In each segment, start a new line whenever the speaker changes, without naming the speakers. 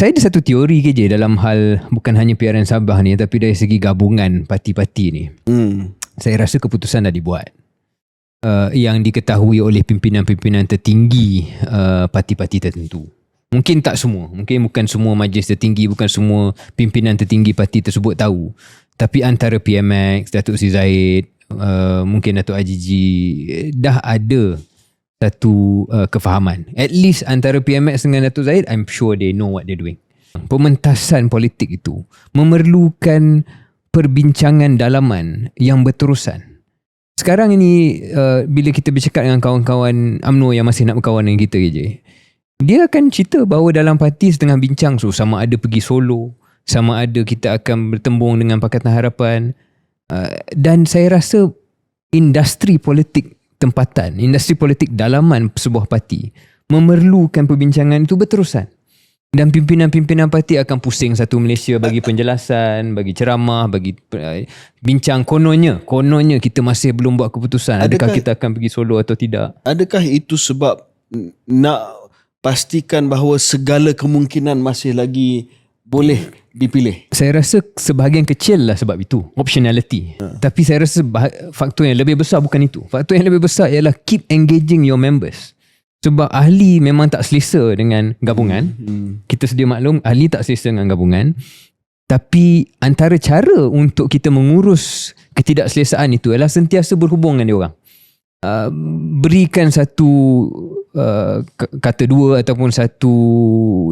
saya ada satu teori ke je dalam hal bukan hanya PRN Sabah ni tapi dari segi gabungan parti-parti ni.
Hmm.
Saya rasa keputusan dah dibuat. Uh, yang diketahui oleh pimpinan-pimpinan tertinggi uh, parti-parti tertentu. Mungkin tak semua. Mungkin bukan semua majlis tertinggi, bukan semua pimpinan tertinggi parti tersebut tahu. Tapi antara PMX, Datuk Sri Zaid, uh, mungkin Datuk Haji Ji, dah ada satu uh, kefahaman. At least antara PMX dengan Datuk Zaid, I'm sure they know what they're doing. Pementasan politik itu memerlukan perbincangan dalaman yang berterusan. Sekarang ini uh, bila kita bercakap dengan kawan-kawan UMNO yang masih nak berkawan dengan kita je, dia akan cerita bahawa dalam parti setengah bincang so sama ada pergi solo, sama ada kita akan bertembung dengan Pakatan Harapan uh, dan saya rasa industri politik tempatan, industri politik dalaman sebuah parti memerlukan perbincangan itu berterusan. Dan pimpinan-pimpinan parti akan pusing satu Malaysia bagi penjelasan, bagi ceramah, bagi uh, bincang kononnya. Kononnya kita masih belum buat keputusan. Adakah,
Adakah-
kita akan pergi solo atau tidak?
Adakah itu sebab nak pastikan bahawa segala kemungkinan masih lagi boleh dipilih?
Saya rasa sebahagian kecil lah sebab itu. Optionality. Tapi saya rasa faktor yang lebih besar bukan itu. Faktor yang lebih besar ialah keep engaging your members. Sebab ahli memang tak selesa dengan gabungan.
Hmm.
kita sedia maklum ahli tak selesa dengan gabungan tapi antara cara untuk kita mengurus ketidakselesaan itu adalah sentiasa berhubung dengan diorang uh, berikan satu uh, kata dua ataupun satu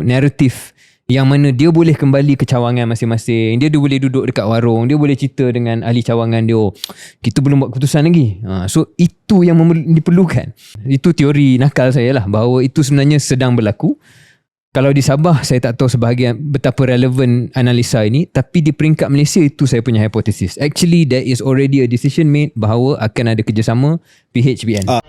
naratif yang mana dia boleh kembali ke cawangan masing-masing. Dia, dia boleh duduk dekat warung. Dia boleh cerita dengan ahli cawangan dia oh, kita belum buat keputusan lagi. Ha, so itu yang memerlu- diperlukan. Itu teori nakal saya lah bahawa itu sebenarnya sedang berlaku. Kalau di Sabah saya tak tahu sebahagian betapa relevan analisa ini tapi di peringkat Malaysia itu saya punya hipotesis actually there is already a decision made bahawa akan ada kerjasama PHBN
Ah.